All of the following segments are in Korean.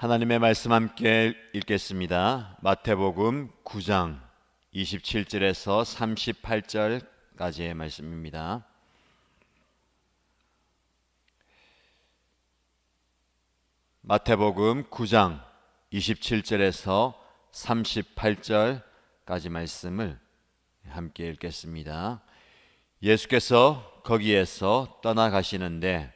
하나님의 말씀 함께 읽겠습니다. 마태복음 9장 27절에서 38절까지의 말씀입니다. 마태복음 9장 27절에서 38절까지 말씀을 함께 읽겠습니다. 예수께서 거기에서 떠나가시는데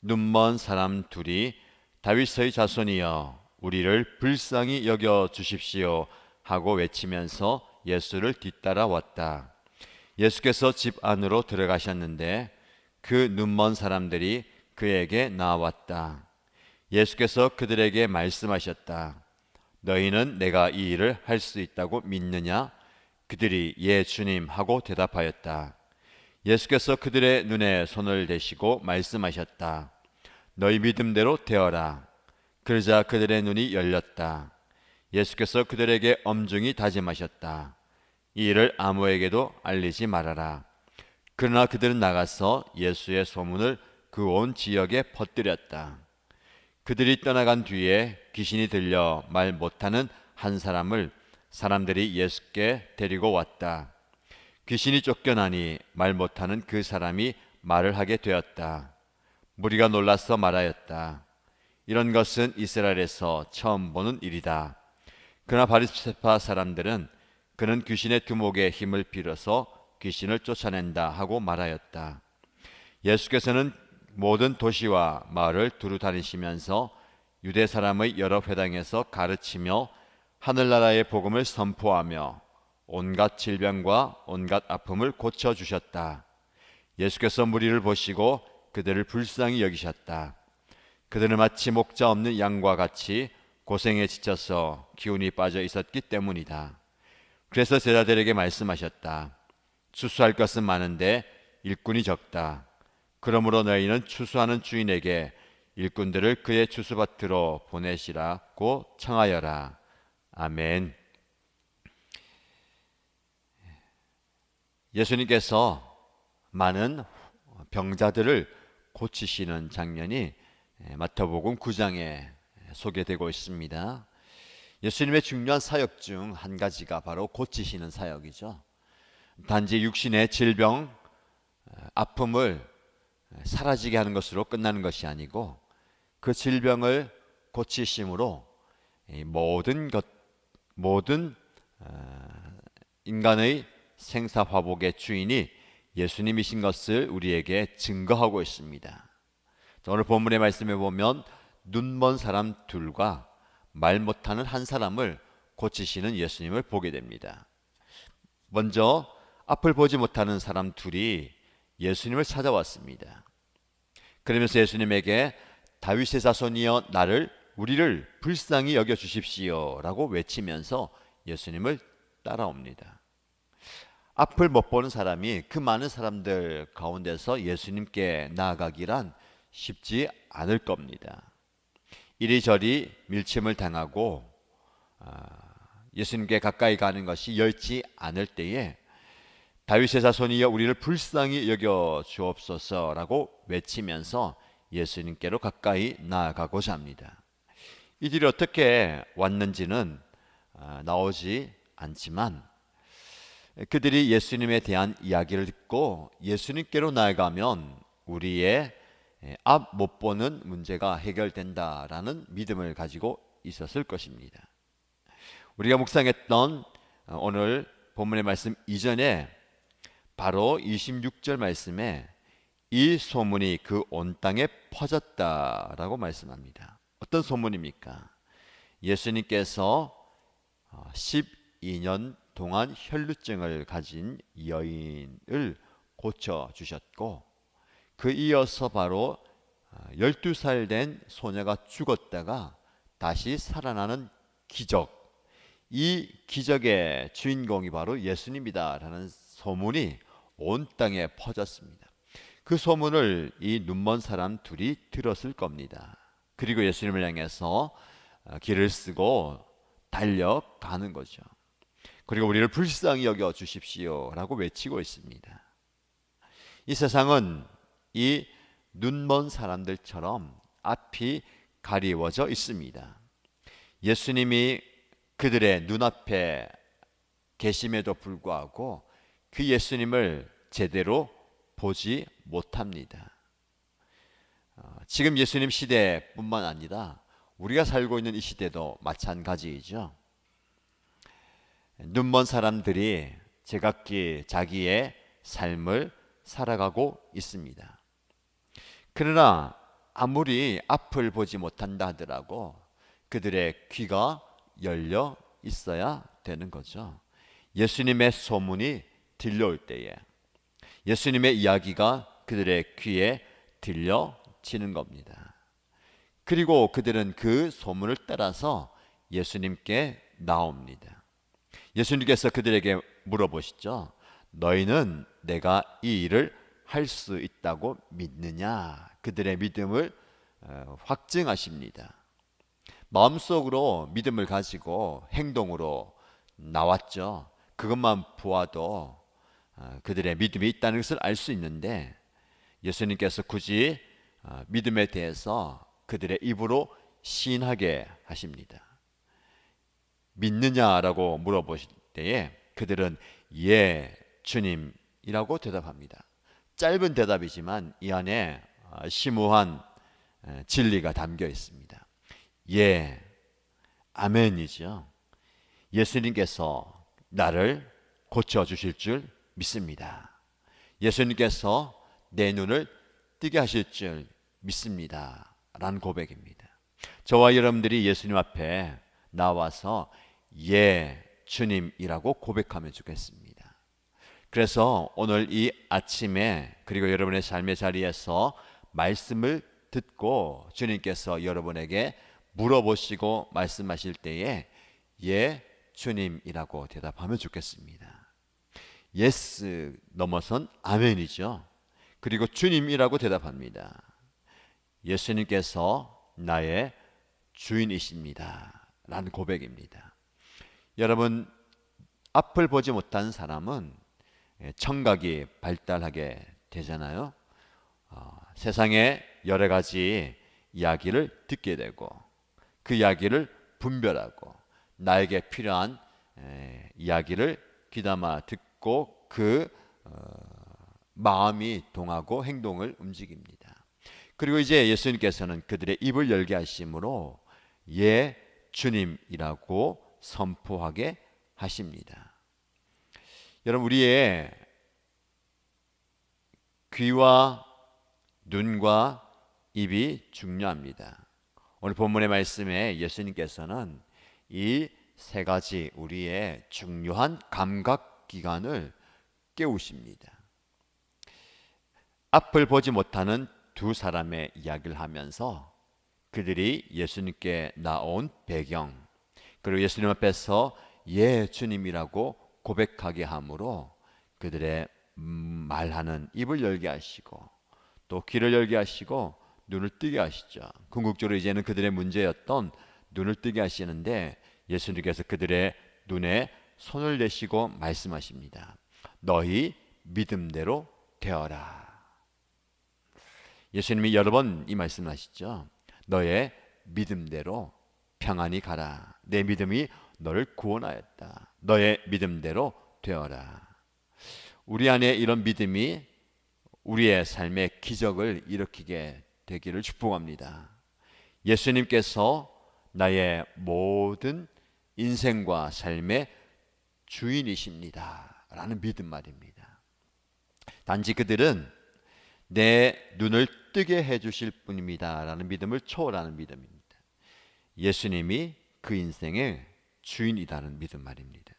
눈먼 사람 둘이 다윗의 자손이여 우리를 불쌍히 여겨 주십시오 하고 외치면서 예수를 뒤따라 왔다. 예수께서 집 안으로 들어가셨는데 그 눈먼 사람들이 그에게 나왔다. 예수께서 그들에게 말씀하셨다. 너희는 내가 이 일을 할 수 있다고 믿느냐? 그들이 예 주님 하고 대답하였다. 예수께서 그들의 눈에 손을 대시고 말씀하셨다. 너희 믿음대로 되어라. 그러자 그들의 눈이 열렸다. 예수께서 그들에게 엄중히 다짐하셨다. 이 일을 아무에게도 알리지 말아라. 그러나 그들은 나가서 예수의 소문을 그 온 지역에 퍼뜨렸다. 그들이 떠나간 뒤에 귀신이 들려 말 못하는 한 사람을 사람들이 예수께 데리고 왔다. 귀신이 쫓겨나니 말 못하는 그 사람이 말을 하게 되었다. 무리가 놀라서 말하였다. 이런 것은 이스라엘에서 처음 보는 일이다. 그러나 바리새파 사람들은 그는 귀신의 두목에 힘을 빌어서 귀신을 쫓아낸다 하고 말하였다. 예수께서는 모든 도시와 마을을 두루 다니시면서 유대 사람의 여러 회당에서 가르치며 하늘나라의 복음을 선포하며 온갖 질병과 온갖 아픔을 고쳐 주셨다. 예수께서 무리를 보시고 그들을 불쌍히 여기셨다. 그들은 마치 목자 없는 양과 같이 고생에 지쳐서 기운이 빠져 있었기 때문이다. 그래서 제자들에게 말씀하셨다. 추수할 것은 많은데 일꾼이 적다. 그러므로 너희는 추수하는 주인에게 일꾼들을 그의 추수밭으로 보내시라고 청하여라. 아멘. 예수님께서 많은 병자들을 고치시는 장면이 마태복음 9장에 소개되고 있습니다. 예수님의 중요한 사역 중 한 가지가 바로 고치시는 사역이죠. 단지 육신의 질병, 아픔을 사라지게 하는 것으로 끝나는 것이 아니고 그 질병을 고치심으로 모든 것, 모든 인간의 생사화복의 주인이 예수님이신 것을 우리에게 증거하고 있습니다. 오늘 본문의 말씀에 보면 눈먼 사람 둘과 말 못하는 한 사람을 고치시는 예수님을 보게 됩니다. 먼저 앞을 보지 못하는 사람 둘이 예수님을 찾아왔습니다. 그러면서 예수님에게 다윗의 자손이여 나를 우리를 불쌍히 여겨 주십시오라고 외치면서 예수님을 따라옵니다. 앞을 못 보는 사람이 그 많은 사람들 가운데서 예수님께 나아가기란 쉽지 않을 겁니다. 이리저리 밀침을 당하고 아, 예수님께 가까이 가는 것이 열지 않을 때에 다윗의 자손이여 우리를 불쌍히 여겨 주옵소서라고 외치면서 예수님께로 가까이 나아가고자 합니다. 이들이 어떻게 왔는지는 아, 나오지 않지만 그들이 예수님에 대한 이야기를 듣고 예수님께로 나아가면 우리의 앞 못 보는 문제가 해결된다라는 믿음을 가지고 있었을 것입니다. 우리가 묵상했던 어, 오늘 본문의 말씀 이전에 바로 26절 말씀에 이 소문이 그 온 땅에 퍼졌다라고 말씀합니다. 어떤 소문입니까? 예수님께서 12년 어, 동안 혈루증을 가진 여인을 고쳐 주셨고 그 이어서 바로 12살 어, 된 소녀가 죽었다가 다시 살아나는 기적 이 기적의 주인공이 바로 예수님이다라는 소문이 온 땅에 퍼졌습니다. 그 소문을 이 눈먼 사람 둘이 들었을 겁니다. 그리고 예수님을 향해서 어, 길을 쓰고 달려가는 거죠. 그리고 우리를 불쌍히 여겨 주십시오라고 외치고 있습니다. 이 세상은 이 눈먼 사람들처럼 앞이 가리워져 있습니다. 예수님이 그들의 눈앞에 계심에도 불구하고 그 예수님을 제대로 보지 못합니다. 어, 지금 예수님 시대뿐만 아니라 우리가 살고 있는 이 시대도 마찬가지이죠. 눈먼 사람들이 제각기 자기의 삶을 살아가고 있습니다. 그러나 아무리 앞을 보지 못한다 하더라도 그들의 귀가 열려 있어야 되는 거죠. 예수님의 소문이 들려올 때에 예수님의 이야기가 그들의 귀에 들려지는 겁니다. 그리고 그들은 그 소문을 따라서 예수님께 나옵니다. 예수님께서 그들에게 물어보시죠. 너희는 내가 이 일을 할 수 있다고 믿느냐? 그들의 믿음을 어, 확증하십니다. 마음속으로 믿음을 가지고 행동으로 나왔죠. 그것만 보아도 어, 그들의 믿음이 있다는 것을 알 수 있는데 예수님께서 굳이 어, 믿음에 대해서 그들의 입으로 시인하게 하십니다. 믿느냐라고 물어보실 때에 그들은 예, 주님이라고 대답합니다. 짧은 대답이지만 이 안에 어, 심오한 진리가 담겨 있습니다. 예, 아멘이죠. 예수님께서 나를 고쳐 주실 줄 믿습니다. 예수님께서 내 눈을 뜨게 하실 줄 믿습니다. 라는 고백입니다. 저와 여러분들이 예수님 앞에 나와서 예, 주님이라고 고백하면 좋겠습니다. 그래서 오늘 이 아침에 그리고 여러분의 삶의 자리에서 말씀을 듣고 주님께서 여러분에게 물어보시고 말씀하실 때에 예, 주님이라고 대답하면 좋겠습니다. 예스 넘어선 아멘이죠. 그리고 주님이라고 대답합니다. 예수님께서 나의 주인이십니다. 라는 고백입니다. 여러분, 앞을 보지 못한 사람은 청각이 발달하게 되잖아요. 어, 세상에 여러 가지 이야기를 듣게 되고 그 이야기를 분별하고 나에게 필요한 에, 이야기를 귀담아 듣고 그 어, 마음이 동하고 행동을 움직입니다. 그리고 이제 예수님께서는 그들의 입을 열게 하심으로 예 주님이라고 선포하게 하십니다. 여러분 우리의 귀와 눈과 입이 중요합니다. 오늘 본문의 말씀에 예수님께서는 이 세 가지 우리의 중요한 감각 기관을 깨우십니다. 앞을 보지 못하는 두 사람의 이야기를 하면서 그들이 예수님께 나온 배경 그리고 예수님 앞에서 예 주님이라고 고백하게 함으로 그들의 음, 말하는 입을 열게 하시고 또 귀를 열게 하시고 눈을 뜨게 하시죠. 궁극적으로 이제는 그들의 문제였던 눈을 뜨게 하시는데 예수님께서 그들의 눈에 손을 내시고 말씀하십니다. 너희 믿음대로 되어라. 예수님이 여러 번 이 말씀하시죠. 너의 믿음대로 평안히 가라. 내 믿음이 너를 구원하였다. 너의 믿음대로 되어라. 우리 안에 이런 믿음이 우리의 삶의 기적을 일으키게 되기를 축복합니다. 예수님께서 나의 모든 인생과 삶의 주인이십니다. 라는 믿음 말입니다. 단지 그들은 내 눈을 뜨게 해 주실 분입니다. 라는 믿음을 초월하는 믿음입니다. 예수님이 그 인생의 주인이라는 믿음 말입니다.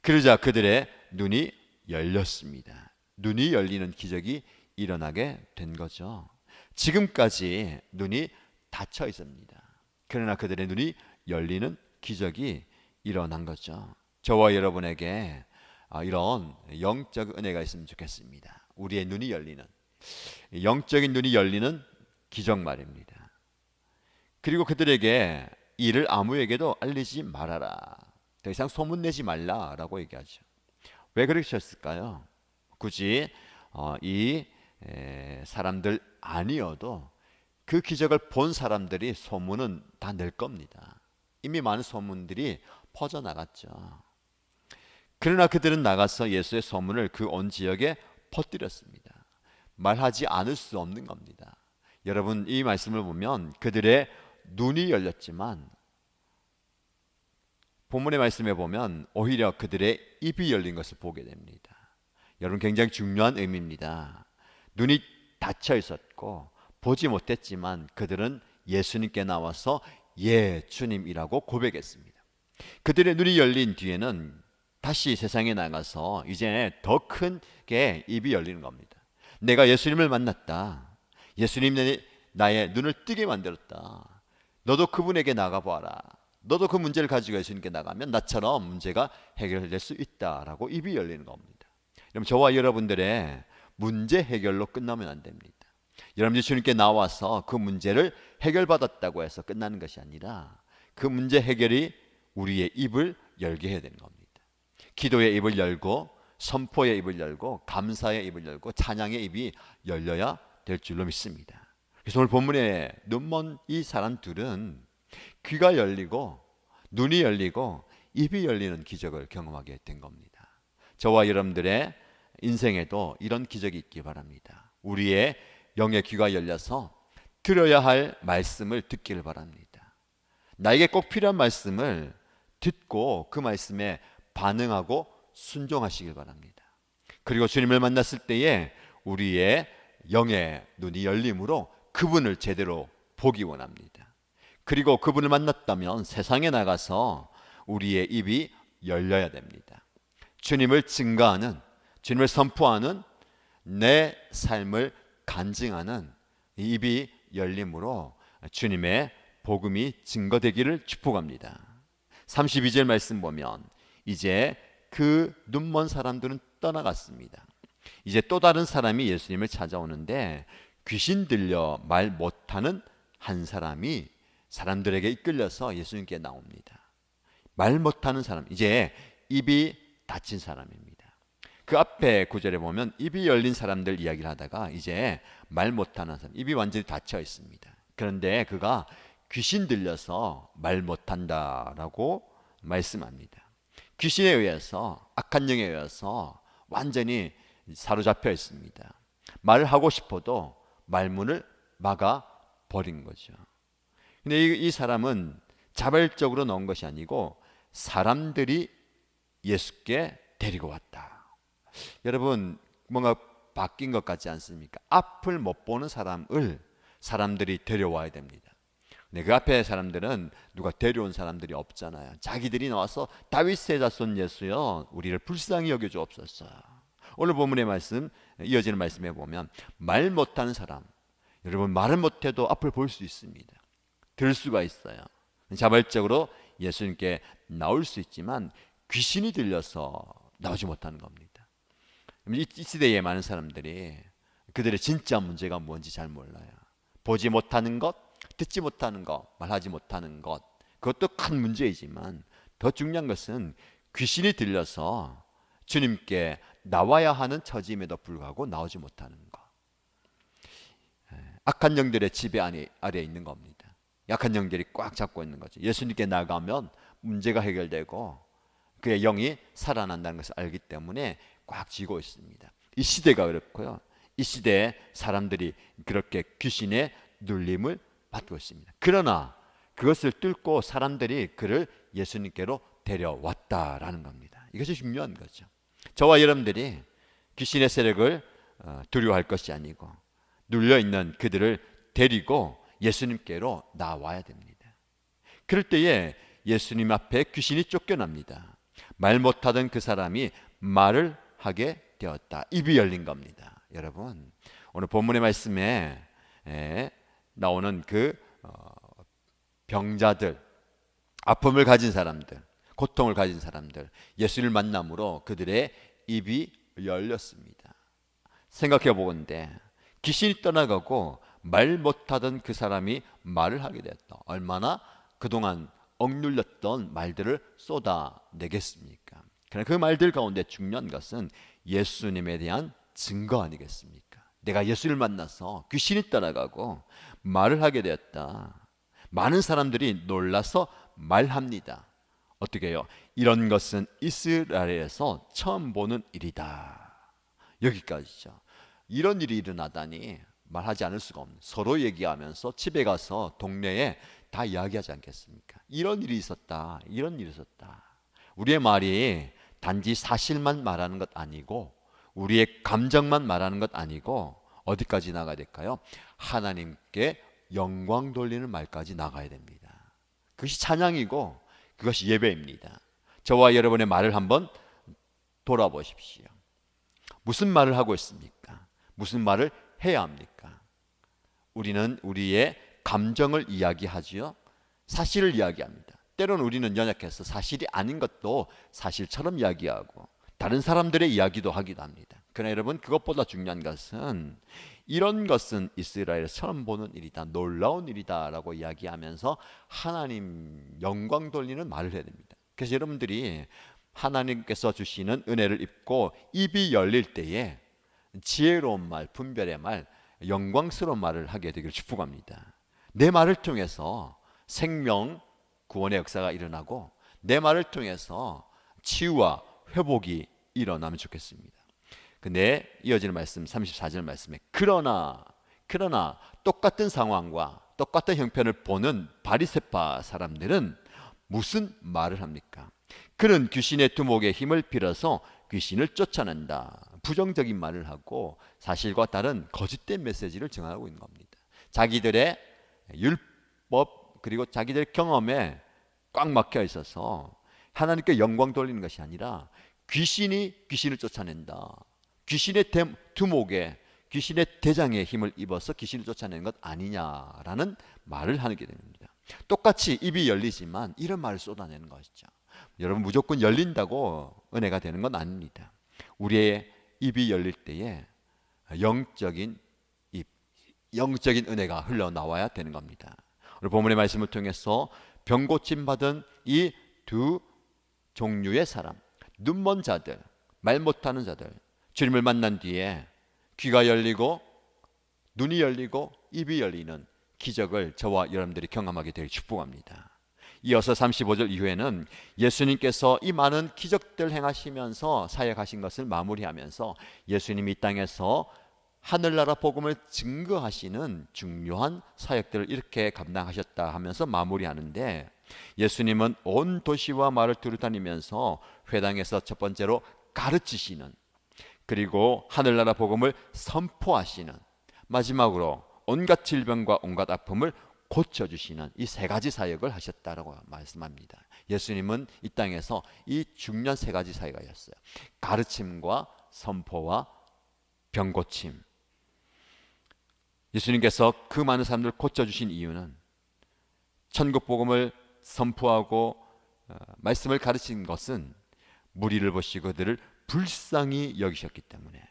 그러자 그들의 눈이 열렸습니다. 눈이 열리는 기적이 일어나게 된 거죠. 지금까지 눈이 닫혀 있습니다. 그러나 그들의 눈이 열리는 기적이 일어난 거죠. 저와 여러분에게 아, 이런 영적 은혜가 있으면 좋겠습니다. 우리의 눈이 열리는 영적인 눈이 열리는 기적 말입니다. 그리고 그들에게 이를 아무에게도 알리지 말아라. 더 이상 소문내지 말라라고 얘기하죠. 왜 그러셨을까요? 굳이 어, 이 사람들 아니어도 그 기적을 본 사람들이 소문은 다 낼 겁니다. 이미 많은 소문들이 퍼져 나갔죠. 그러나 그들은 나가서 예수의 소문을 그 온 지역에 퍼뜨렸습니다. 말하지 않을 수 없는 겁니다. 여러분 이 말씀을 보면 그들의 눈이 열렸지만 본문의 말씀에 보면 오히려 그들의 입이 열린 것을 보게 됩니다. 여러분 굉장히 중요한 의미입니다. 눈이 닫혀 있었고 보지 못했지만 그들은 예수님께 나와서 예 주님이라고 고백했습니다. 그들의 눈이 열린 뒤에는 다시 세상에 나가서 이제 더 큰게 입이 열리는 겁니다. 내가 예수님을 만났다. 예수님 나의 눈을 뜨게 만들었다. 너도 그분에게 나가보아라. 너도 그 문제를 가지고 예수님께 나가면 나처럼 문제가 해결될 수 있다라고 입이 열리는 겁니다. 그럼 저와 여러분들의 문제 해결로 끝나면 안 됩니다. 여러분이 주님께 나와서 그 문제를 해결받았다고 해서 끝나는 것이 아니라 그 문제 해결이 우리의 입을 열게 해야 되는 겁니다. 기도의 입을 열고 선포의 입을 열고 감사의 입을 열고 찬양의 입이 열려야 될 줄로 믿습니다. 그래서 오늘 본문에 눈먼 이 사람 둘은 귀가 열리고 눈이 열리고 입이 열리는 기적을 경험하게 된 겁니다. 저와 여러분들의 인생에도 이런 기적이 있기 바랍니다. 우리의 영의 귀가 열려서 들어야 할 말씀을 듣기를 바랍니다. 나에게 꼭 필요한 말씀을 듣고 그 말씀에 반응하고 순종하시길 바랍니다. 그리고 주님을 만났을 때에 우리의 영의 눈이 열림으로 그분을 제대로 보기 원합니다. 그리고 그분을 만났다면 세상에 나가서 우리의 입이 열려야 됩니다. 주님을 증가하는, 주님을 선포하는 내 삶을 간증하는 입이 열림으로 주님의 복음이 증거되기를 축복합니다. 32절 말씀 보면 이제 그 눈먼 사람들은 떠나갔습니다. 이제 또 다른 사람이 예수님을 찾아오는데 귀신 들려 말 못하는 한 사람이 사람들에게 이끌려서 예수님께 나옵니다. 말 못하는 사람, 이제 입이 닫힌 사람입니다. 그 앞에 구절에 보면 입이 열린 사람들 이야기를 하다가 이제 말 못하는 사람, 입이 완전히 닫혀 있습니다. 그런데 그가 귀신 들려서 말 못한다라고 말씀합니다. 귀신에 의해서 악한 영에 의해서 완전히 사로잡혀 있습니다. 말을 하고 싶어도 말문을 막아 버린 거죠. 근데 이, 이 사람은 자발적으로 넣은 것이 아니고 사람들이 예수께 데리고 왔다. 여러분 뭔가 바뀐 것 같지 않습니까? 앞을 못 보는 사람을 사람들이 데려와야 됩니다. 네, 그 앞에 사람들은 누가 데려온 사람들이 없잖아요. 자기들이 나와서 다윗의 자손 예수여 우리를 불쌍히 여겨 주옵소서. 오늘 본문의 말씀 이어지는 말씀에 보면 말 못하는 사람 여러분 말을 못해도 앞을 볼 수 있습니다. 들 수가 있어요. 자발적으로 예수님께 나올 수 있지만 귀신이 들려서 나오지 못하는 겁니다. 이 시대에 많은 사람들이 그들의 진짜 문제가 뭔지 잘 몰라요. 보지 못하는 것, 듣지 못하는 것, 말하지 못하는 것, 그것도 큰 문제이지만 더 중요한 것은 귀신이 들려서 주님께 나와야 하는 처짐에도 불구하고 나오지 못하는 것. 악한 영들의 지배 아래 있는 겁니다. 약한 영들이 꽉 잡고 있는 거죠. 예수님께 나가면 문제가 해결되고 그의 영이 살아난다는 것을 알기 때문에 꽉 쥐고 있습니다. 이 시대가 그렇고요. 이 시대에 사람들이 그렇게 귀신의 눌림을 받고 있습니다. 그러나 그것을 뚫고 사람들이 그를 예수님께로 데려왔다라는 겁니다. 이것이 중요한 거죠. 저와 여러분들이 귀신의 세력을 어, 두려워할 것이 아니고 눌려 있는 그들을 데리고 예수님께로 나와야 됩니다. 그럴 때에 예수님 앞에 귀신이 쫓겨납니다. 말 못하던 그 사람이 말을 하게 되었다. 입이 열린 겁니다. 여러분, 오늘 본문의 말씀에 나오는 그 어, 병자들, 아픔을 가진 사람들, 고통을 가진 사람들, 예수를 만남으로 그들의 입이 열렸습니다. 생각해 보건대 귀신이 떠나가고 말 못하던 그 사람이 말을 하게 되었다. 얼마나 그동안 억눌렸던 말들을 쏟아내겠습니까? 그러나 그 말들 가운데 중요한 것은 예수님에 대한 증거 아니겠습니까? 내가 예수를 만나서 귀신이 떠나가고 말을 하게 되었다. 많은 사람들이 놀라서 말합니다. 어떻게 해요? 이런 것은 이스라엘에서 처음 보는 일이다. 여기까지죠. 이런 일이 일어나다니 말하지 않을 수가 없는 서로 얘기하면서 집에 가서 동네에 다 이야기하지 않겠습니까? 이런 일이 있었다. 이런 일이 있었다. 우리의 말이 단지 사실만 말하는 것 아니고 우리의 감정만 말하는 것 아니고 어디까지 나가야 될까요? 하나님께 영광 돌리는 말까지 나가야 됩니다. 그것이 찬양이고 그것이 예배입니다. 저와 여러분의 말을 한번 돌아보십시오. 무슨 말을 하고 있습니까? 무슨 말을 해야 합니까? 우리는 우리의 감정을 이야기하지요. 사실을 이야기합니다. 때로는 우리는 연약해서 사실이 아닌 것도 사실처럼 이야기하고 다른 사람들의 이야기도 하기도 합니다. 그러나 여러분 그것보다 중요한 것은 이런 것은 이스라엘에서 처음 보는 일이다. 놀라운 일이다라고 이야기하면서 하나님 영광 돌리는 말을 해야 됩니다. 그래서 여러분들이 하나님께서 주시는 은혜를 입고 입이 열릴 때에 지혜로운 말, 분별의 말, 영광스러운 말을 하게 되기를 축복합니다. 내 말을 통해서 생명 구원의 역사가 일어나고 내 말을 통해서 치유와 회복이 일어나면 좋겠습니다. 근데 이어지는 말씀 34절 말씀에 그러나 그러나 똑같은 상황과 똑같은 형편을 보는 바리새파 사람들은 무슨 말을 합니까? 그는 귀신의 두목의 힘을 빌어서 귀신을 쫓아낸다. 부정적인 말을 하고 사실과 다른 거짓된 메시지를 전하고 있는 겁니다. 자기들의 율법 그리고 자기들의 경험에 꽉 막혀 있어서 하나님께 영광 돌리는 것이 아니라 귀신이 귀신을 쫓아낸다. 귀신의 두목에 귀신의 대장에 힘을 입어서 귀신을 쫓아내는 것 아니냐라는 말을 하게 됩니다. 똑같이 입이 열리지만 이런 말을 쏟아내는 것이죠. 여러분 무조건 열린다고 은혜가 되는 건 아닙니다. 우리의 입이 열릴 때에 영적인 입, 영적인 은혜가 흘러나와야 되는 겁니다. 오늘 본문의 말씀을 통해서 병 고침 받은 이 두 종류의 사람, 눈먼 자들, 말 못하는 자들, 주님을 만난 뒤에 귀가 열리고 눈이 열리고 입이 열리는 기적을 저와 여러분들이 경험하게 되길 축복합니다. 이어서 35절 이후에는 예수님께서 이 많은 기적들 행하시면서 사역하신 것을 마무리하면서 예수님이 이 땅에서 하늘나라 복음을 증거하시는 중요한 사역들을 이렇게 감당하셨다 하면서 마무리하는데 예수님은 온 도시와 마을 두루 다니면서 회당에서 첫 번째로 가르치시는 그리고 하늘나라 복음을 선포하시는 마지막으로 온갖 질병과 온갖 아픔을 고쳐주시는 이 세 가지 사역을 하셨다라고 말씀합니다. 예수님은 이 땅에서 이 중요한 세 가지 사역이었어요. 가르침과 선포와 병고침. 예수님께서 그 많은 사람들을 고쳐주신 이유는 천국 복음을 선포하고 어, 말씀을 가르친 것은 무리를 보시고 그들을 불쌍히 여기셨기 때문에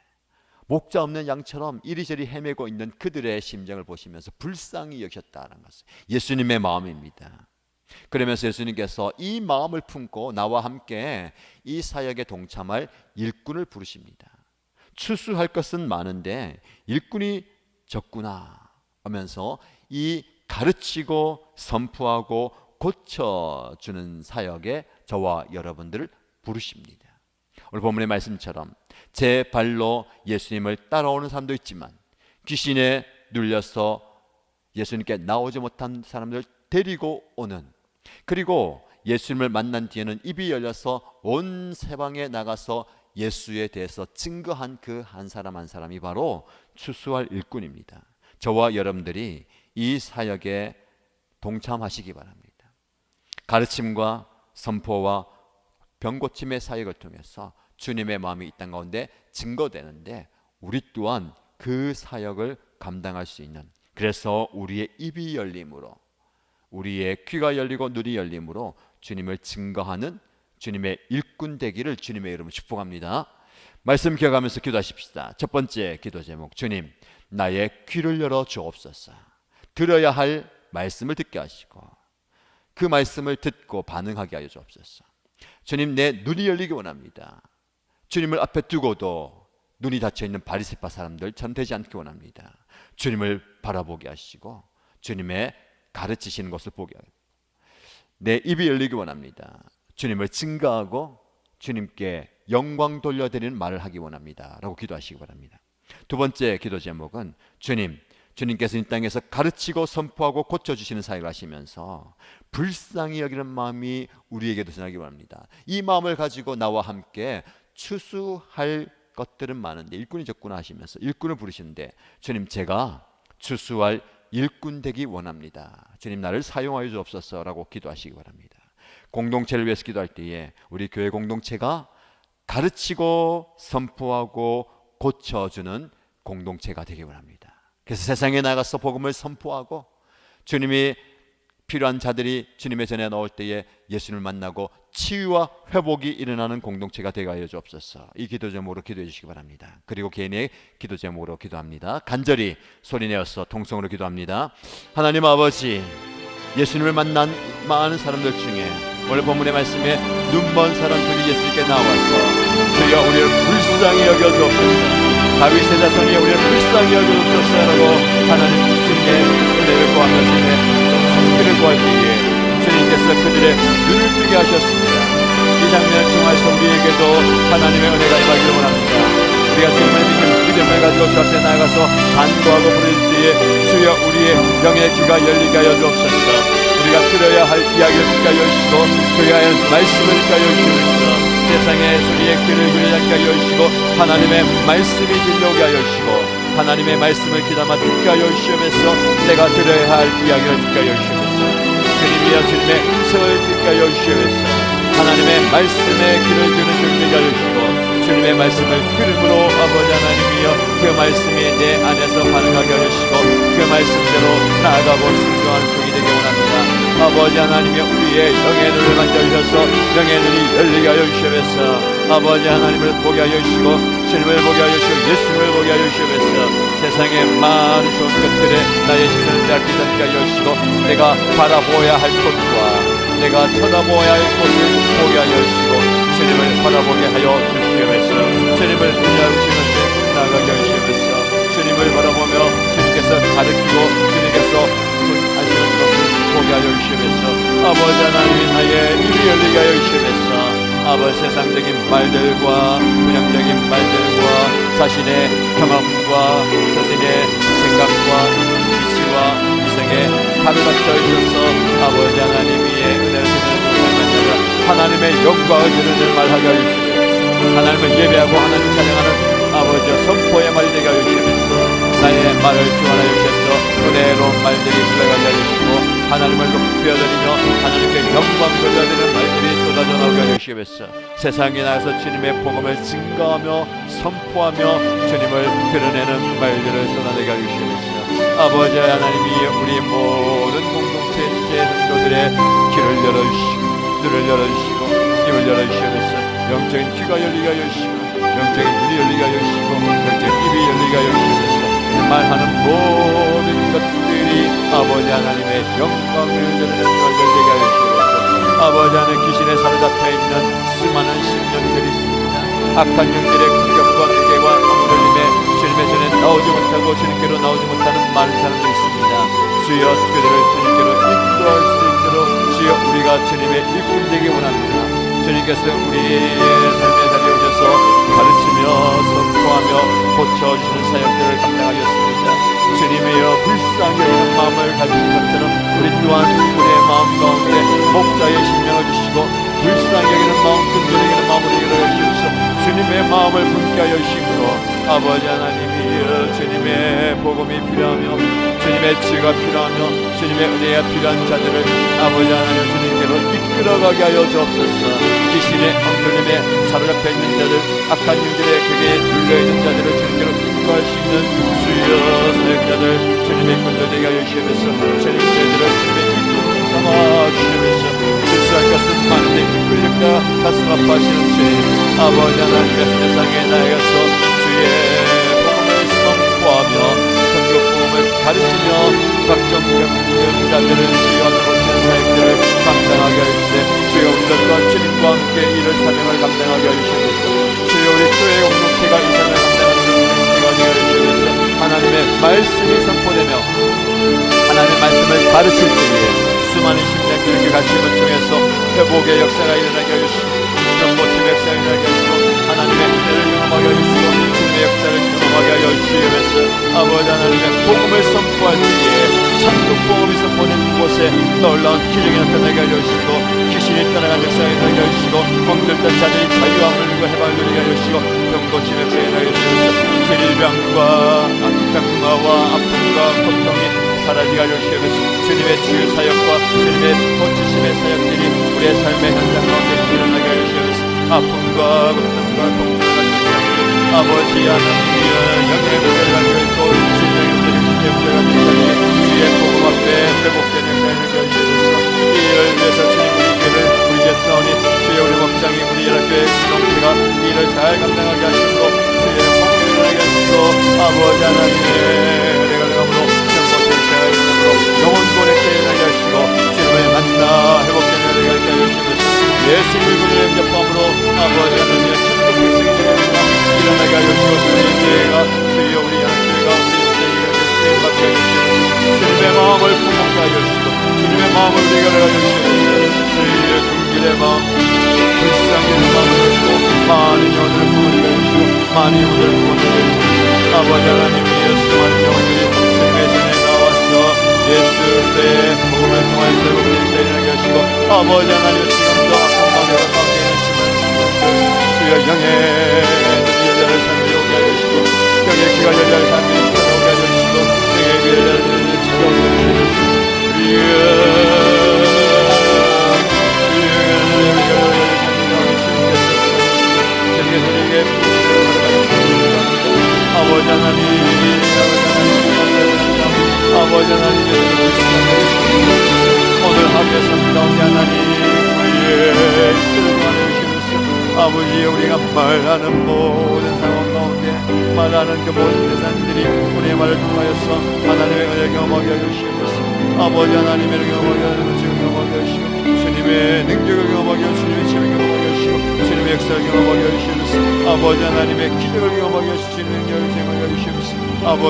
목자 없는 양처럼 이리저리 헤매고 있는 그들의 심정을 보시면서 불쌍히 여기셨다는 것은 예수님의 마음입니다. 그러면서 예수님께서 이 마음을 품고 나와 함께 이 사역에 동참할 일꾼을 부르십니다. 추수할 것은 많은데 일꾼이 적구나 하면서 이 가르치고 선포하고 고쳐주는 사역에 저와 여러분들을 부르십니다. 오늘 본문의 말씀처럼 제 발로 예수님을 따라오는 사람도 있지만 귀신에 눌려서 예수님께 나오지 못한 사람들 데리고 오는 그리고 예수님을 만난 뒤에는 입이 열려서 온 세방에 나가서 예수에 대해서 증거한 그 한 사람 한 사람이 바로 추수할 일꾼입니다. 저와 여러분들이 이 사역에 동참하시기 바랍니다. 가르침과 선포와 병고침의 사역을 통해서 주님의 마음이 이 땅 가운데 증거되는데 우리 또한 그 사역을 감당할 수 있는 그래서 우리의 입이 열림으로 우리의 귀가 열리고 눈이 열림으로 주님을 증거하는 주님의 일꾼 되기를 주님의 이름으로 축복합니다. 말씀 기억하면서 기도하십시다. 첫 번째 기도 제목 주님 나의 귀를 열어 주옵소서. 들어야 할 말씀을 듣게 하시고 그 말씀을 듣고 반응하게 하여 주옵소서. 주님 내 눈이 열리기 원합니다. 주님을 앞에 두고도 눈이 닫혀 있는 바리새파 사람들 전 되지 않기 원합니다. 주님을 바라보게 하시고 주님의 가르치시는 것을 보게 하고 내 입이 열리기 원합니다. 주님을 증가하고 주님께 영광 돌려드리는 말을 하기 원합니다. 라고 기도하시기 바랍니다. 두 번째 기도 제목은 주님, 주님께서 이 땅에서 가르치고 선포하고 고쳐주시는 사역을 하시면서 불쌍히 여기는 마음이 우리에게도 전하기 원합니다. 이 마음을 가지고 나와 함께 추수할 것들은 많은데 일꾼이 적구나 하시면서 일꾼을 부르시는데 주님 제가 추수할 일꾼 되기 원합니다. 주님 나를 사용하여 주옵소서라고 기도하시기 바랍니다. 공동체를 위해서 기도할 때에 우리 교회 공동체가 가르치고 선포하고 고쳐주는 공동체가 되기 원합니다. 그래서 세상에 나가서 복음을 선포하고 주님이 필요한 자들이 주님의 전에 나올 때에 예수님을 만나고 치유와 회복이 일어나는 공동체가 되게 하여 주옵소서. 이 기도 제목으로 기도해 주시기 바랍니다. 그리고 개인의 기도 제목으로 기도합니다. 간절히 소리내어서 통성으로 기도합니다. 하나님 아버지, 예수님을 만난 많은 사람들 중에 오늘 본문의 말씀에 눈먼 사람들이 예수님께 나와서 주여 우리를 불쌍히 여겨 주옵소서. 다윗의 자손이 우리를 불쌍히 여겨 주옵소서라고 하나님 주님의 은혜를 그를 구할 때에 주님께서 그들의 눈을 뜨게 하셨습니다. 이 장면을 통해서 우리에게도 하나님의 은혜가 임하기를 원합니다. 우리가 주님을 믿는 믿음을 가지고 주 앞에 나가서 간구하고 부를 때에 주여 우리의 영의 귀가 열리게 하여 주옵소서. 우리가 들어야 할 이야기를 듣게 하여 주시고 들어야 할 말씀을 듣게 하여 주옵소서. 세상의 소리에 귀를 기울이게 하여 주시고 하나님의 말씀이 들려오게 하여 주시고 하나님의 말씀을 귀담아 듣게 하여 주시면서 내가 들어야 할 이야기를 듣게 하여 주시면 주님의 음성을 듣게 하여 주시면서. 하나님의 말씀에 귀를 기울이는 되게 하여 주시고 주님의 말씀을 들음으로 아버지 하나님이여 그 말씀이 내 안에서 반응하게 하여 주시고 그 말씀대로 나아가고 순종하는 종이 되기 원합니다. 아버지 하나님이여 우리의 영의 눈을 만져주셔서 영의 눈이 열리게 하여 주시면서 아버지 하나님을 보게 하여 주시고 주님을 보게 하여 주시고 예수님을 보게 하여 주시면서 세상의 많은 좋은 것들에 나의 시선을 빼앗기지 않게 하여 주시고 내가 바라보아야 할 곳과 내가 쳐다보아야 할 곳을 보게 하여 주시고 주님을 바라보게 하여 주시면서. 주님을 의지하시면서 나아가게 하여 주시면서. 주님을 바라보며 주님께서 가르치고 주님께서 하시는 것을 보게 하여 주시면서. 아버지 하나님 나의 입이 열리게 하여 주시면서 아버지 세상적인 말들과 분양적인 말들과 자신의 경험과 자신의 생각과 위치와 이생에 가르쳐 있어서 아버지 하나님 위에 은혜를 주시는 하나님의 영광을 드리는 말하게 하여 주시고 하나님을 예배하고 하나님 찬양하는 아버지의 선포의 하여 주시면서 나의 말을 주관하여 주셔서 은혜로운 말들이 흘러가게 하여 주시고 하나님을 높여드리며 하나님께 영광 돌려드리는 말들이 쏟아져 나오게 하여 주시면서. 세상에 나가서 주님의 복음을 증거하며 선포하며 주님을 드러내는 말들을 쏟아내게 하여 주시면서. 아버지 하나님이 우리 모든 공동체 지체 성도들의 길을 열어주시고 눈을 열어주시고 입을 열어주시면서. 영적인 귀가 열리게 하여 주시고 영적인 눈이 열리게 하여 주시고 영적인 입이 열리게 하여 주시면서 말하는 모든 것들이 아버지 하나님의 영광을 드러내는 것을 되게 주시면서 아버지 하나님 귀신에 사로잡혀 있는 수많은 심령들이 있습니다. 악한 영들의 공격과 기계와 엉돌림에 주님의 전에 나오지 못하고 주님께로 나오지 못하는 많은 사람들이 있습니다. 주여 그들을 주님께로 인도할 수 있도록 주여 우리가 주님의 일꾼 되기 원합니다. 주님께서 우리의 삶의 자리에 오셔서 가르치며 선포하며 고쳐주시는 사역들을 감당하였습니다. 주님이여 불쌍히 여기는 마음을 가지신 것처럼 우리 또한 우리의 마음 가운데 목자의 신명을 주시고 불쌍히 여기는 마음, 든든히 여기는 마음을 이끌어 주시옵소서 주님의 마음을 품게 하여 주심으로 아버지 하나님이여 주님의 복음이 필요하며 주님의 지혜가 필요하며 주님의 은혜가 필요한 자들을 아버지 하나님 주님 께로 이끌어가게 하여 주옵소서. 귀신의 엉뚱림에 사로잡혀 있는 자들 악한 영들의 그게 눌려있는 자들을 주님께로 인도할 수 있는 주여 사역자들 주님의 군도 되게 하여 주시면서. 주님들을 주님의 이끌 삼아 주시면서. 실수할 것은 많은데 이끌렸다 가슴 아파하시는 주님 아버지 하나님의 세상에 나아가서 주의 복음을 선포하며 성경 복음을 가르치며 각종 병자들을 치유하며 고치는 사역들을 감당하게 하시되 주여 우리들 또한 주님과 함께 이를 사명을 감당하게 하시면서. 주여 우리 교회 공동체가 이 사명을 감당하는 공동체가 되게 하시면서. 하나님의 말씀이 선포되며 하나님의 말씀을 가르칠 때에 수많은 심장들에게 갇힘을 통해서 회복의 역사가 일어나게 하시고 전보침의 역사가 일어나게 하시고 하나님의 은혜를 경험하게 하시고 역사를 경험하게 하여 주시면서. 아버지 하나님의 복음을 선포할 때에 복음이 선포된 곳에 놀라운 기적이 나타나게 하여 주시고 귀신이 떠나간 역사가 일어나게 하시고 멍들던 자들이 자유함을 누리고 해방을 누리게 하여 주시고 병고침 역사가 일어나게 하시면서 질병과 병마와 아픔과 고통이 사라지게 하여 주시면서. 주님의 치유 사역과 주님의 고치심의 사역들이 우리의 삶의 현장 가운데 일어나게 하여 주시면서. 아픔과 고통과 질병이 아버지 하나님이여 영의 있고 질병의 무게를 지켜 무게가 있다니 주의 복음 앞에 회복된 역사를 느껴 주시면서 이를 위해서. 주님 우리 교회를 우리 제타운이 주의 목장이 우리 연합교회 공동체가 이를 잘 감당하게 하시고 주의 복음을 일어나게 하시고 아버지 하나님의 은혜가 내감으로 정보체 역사가 일어나므로 영혼 고의 역사가 일어나게 하시고 주님을 만나 회복 예수님의 그분의 영접함으로 아버지 하나님의 천국 백성이 되겠구나 일어나게 하여 주의 죄가 주여 우리 양교회가 우리 영생이가 예수님 받게 주님의 마음을 품먹게 하여 주시고 주님의 마음을 우리가 하여 주시면서. 주의 긍휼의 마음 여기는 마음을 주시고 많은 영혼들을 구원하게 하여 주시고 많은 영혼들을 구원하게 하여 주시고 아버지 하나님 예수 많은 영혼들이 주님의 전에 나와서 예수 의 복음을 통하여 결국에 일어나게 하시고 아버지 하나님 지금도 아픈 마음으로 가운데 계시면 주여 영의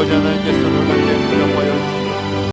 하나